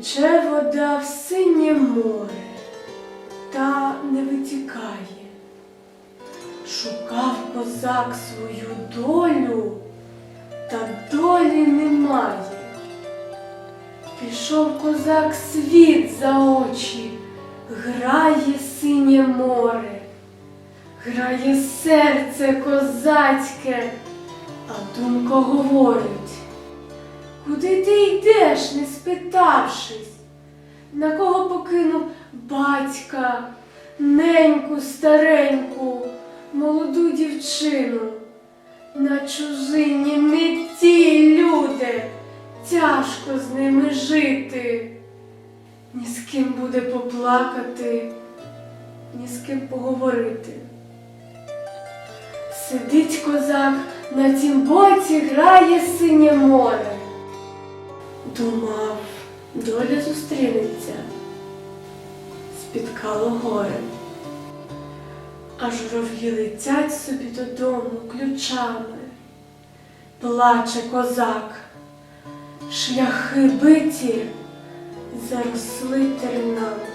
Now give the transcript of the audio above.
Тече вода в синє море, та не витікає. Шукав козак свою долю, та долі немає. Пішов козак світ за очі, грає синє море, грає серце козацьке, а думка говорить. Куди ти йдеш, не спитавшись? На кого покинув батька, неньку стареньку, молоду дівчину? На чужині не ті люди, тяжко з ними жити. Ні з ким буде поплакати, ні з ким поговорити. Сидить козак, на тім боці грає синє море. Думав, доля зустрінеться, спіткало горе. А журавлі летять собі додому ключами, плаче козак, шляхи биті заросли тернами.